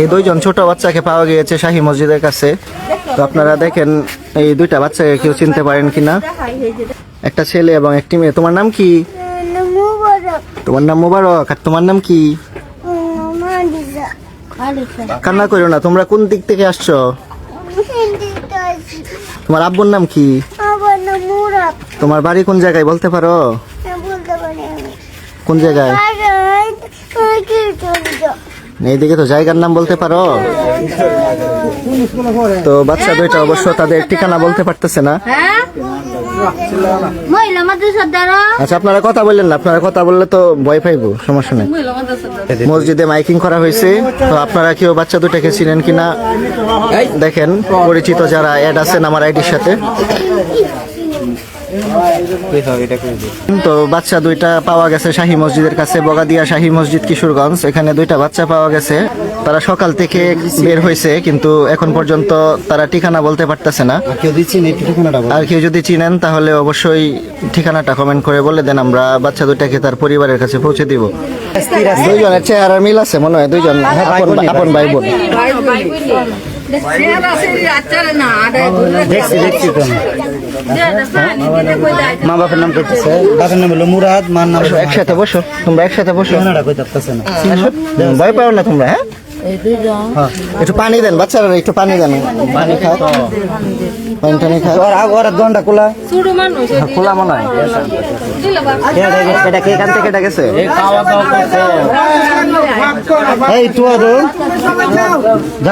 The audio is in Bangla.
এই দুইজন ছোট বাচ্চাকে পাওয়া গিয়েছে শাহী মসজিদের কাছে। তো আপনারা দেখেন, এই দুইটা বাচ্চাকে কেউ চিনতে পারেন কিনা। একটা ছেলে এবং একটি মেয়ে। তোমার নাম কি? তোমার নাম মোবারক। আর তোমার নাম কি? কান্না করো না, তোমরা কোন দিক থেকে আসছো? তোমার আব্বুর নাম কি? তোমার বাড়ি কোন জায়গায় বলতে পারো? কোন জায়গায়? এইদিকে তো জায়গার নাম বলতে পারো। তো বাচ্চা দুইটা অবশ্য তাদের ঠিকানা বলতে পারতেছে না। দ্বারা। আচ্ছা আপনারা কথা বললেন না আপনারা কথা বললে তো ভয় পাইবো সমস্যা নেই। মসজিদে মাইকিং করা হয়েছে তো আপনারা কেউ বাচ্চা দুটাকে চিনেন কিনা? দেখেন পরিচিত যারা অ্যাড আছেন আমার আইডির সাথে। তো বাচ্চা দুইটা পাওয়া গেছে শাহী মসজিদের কাছে বগাদিয়া শাহী মসজিদ কিশোরগঞ্জ। এখানে দুইটা বাচ্চা পাওয়া গেছে। তারা সকাল থেকে বের হয়েছে কিন্তু এখন পর্যন্ত তারা ঠিকানা বলতে পারতেছে না। আর কেউ যদি চিনেন তাহলে অবশ্যই ঠিকানাটা কমেন্ট করে বলে দেন আমরা বাচ্চা দুইটাকে তার পরিবারের কাছে পৌঁছে দিব। দুইজনের চেহারার মিল আছে মনে হয় দুইজন আপন আপন ভাই বোন। দেখছি দেখছি তো। মা বাপের নাম করতেছে বাপের নাম হলো মুরাদ মার নাম একসাথে বসো তোমরা একসাথে বসো। না। ভয় পাও না তোমরা হ্যাঁ? একটু পানি দেন বাচ্চারা একটু পানি দেন। পানি খাও। পানি টানি খাও। ওর আগ ওর দন্ডা কোলা খোলা মনে হয়। এটা কে এখান থেকে এটা গেছে এই দো